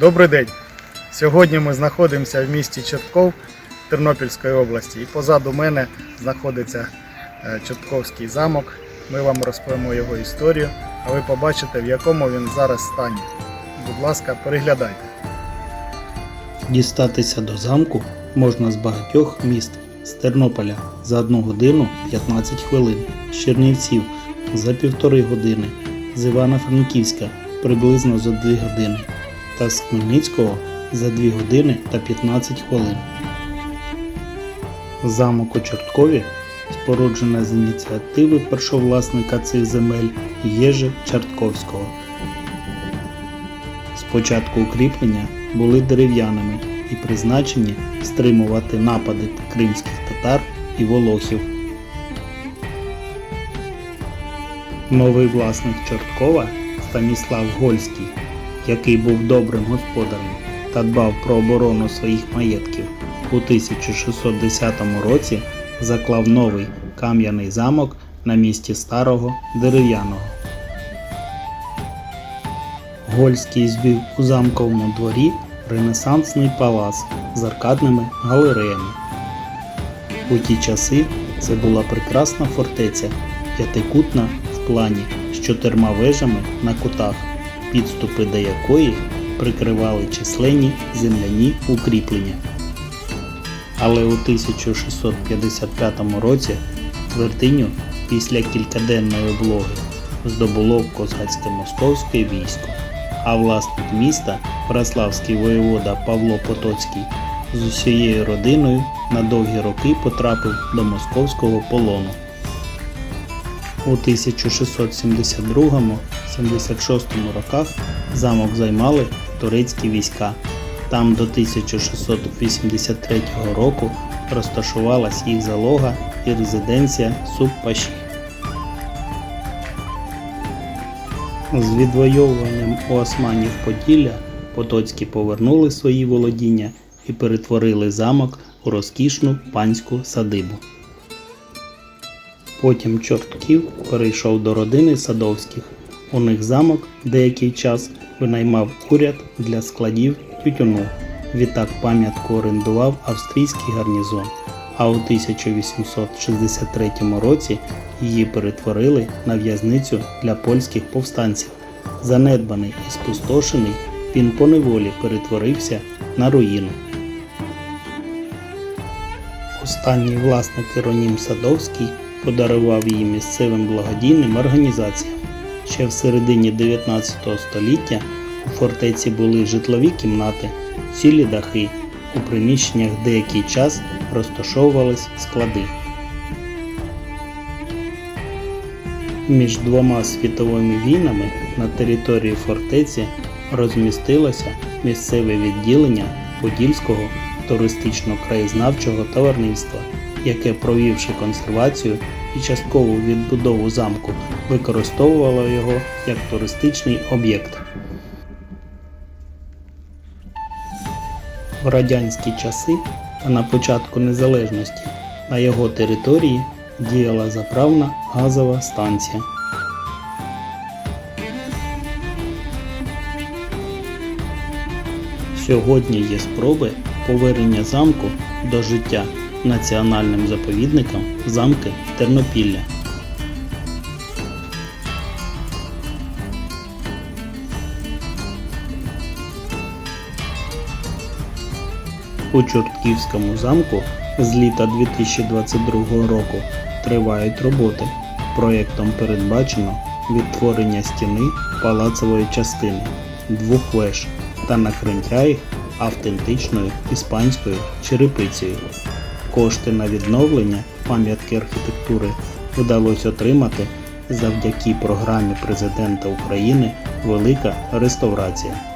Добрий день! Сьогодні ми знаходимося в місті Чортков Тернопільської області і позаду мене знаходиться е, Чортковський замок. Ми вам розповімо його історію, а ви побачите, в якому він зараз стані. Будь ласка, переглядайте. Дістатися до замку можна з багатьох міст з Тернополя за 1 годину 15 хвилин, з Чернівців за півтори години, з Івано-Франківська приблизно за 2 години та з Хмельницького за 2 години та 15 хвилин. Замок у Чорткові споруджений з ініціативи першовласника цих земель Єжи Чортковського. Спочатку укріплення були дерев'яними і призначені стримувати напади кримських татар і волохів. Новий власник Чорткова Станіслав Гольський, який був добрим господарем та дбав про оборону своїх маєтків, у 1610 році заклав новий кам'яний замок на місці старого дерев'яного. Гольський звів у замковому дворі ренесансний палац з аркадними галереями. У ті часи це була прекрасна фортеця, п'ятикутна в плані з чотирма вежами на кутах, підступи до якої прикривали численні земляні укріплення. Але у 1655 році твердиню після кількаденної облоги здобуло козацьке московське військо а власник міста, Браславський воєвода Павло Потоцький, з усією родиною на довгі роки потрапив до московського полону. У 1672-76 роках замок займали турецькі війська. Там до 1683 року розташувалась їх залога і резиденція Субпаші. З відвоюванням у османів Поділля Потоцькі повернули свої володіння і перетворили замок у розкішну панську садибу. Потім Чортків перейшов до родини Садовських. У них замок деякий час винаймав уряд для складів тютюну. Відтак пам'ятку орендував австрійський гарнізон, а у 1863 році її перетворили на в'язницю для польських повстанців. Занедбаний і спустошений, він поневолі перетворився на руїну. Останній власник Іронім Садовський подарував її місцевим благодійним організаціям. Ще в середині 19 століття у фортеці були житлові кімнати, цілі дахи. У приміщеннях деякий час розташовувались склади. Між двома світовими війнами на території фортеці розмістилося місцеве відділення Подільського туристично-краєзнавчого товариства, яке, провівши консервацію і часткову відбудову замку, використовувало його як туристичний об'єкт. В радянські часи та на початку незалежності на його території діяла заправна газова станція. Сьогодні є спроби повернення замку до життя національним заповідником замки Тернопілля. У Чортківському замку з літа 2022 року тривають роботи. Проєктом передбачено відтворення стіни палацової частини, двох веж та накриття їх автентичною іспанською черепицею. Кошти на відновлення пам'ятки архітектури вдалося отримати завдяки програмі президента України Велика реставрація.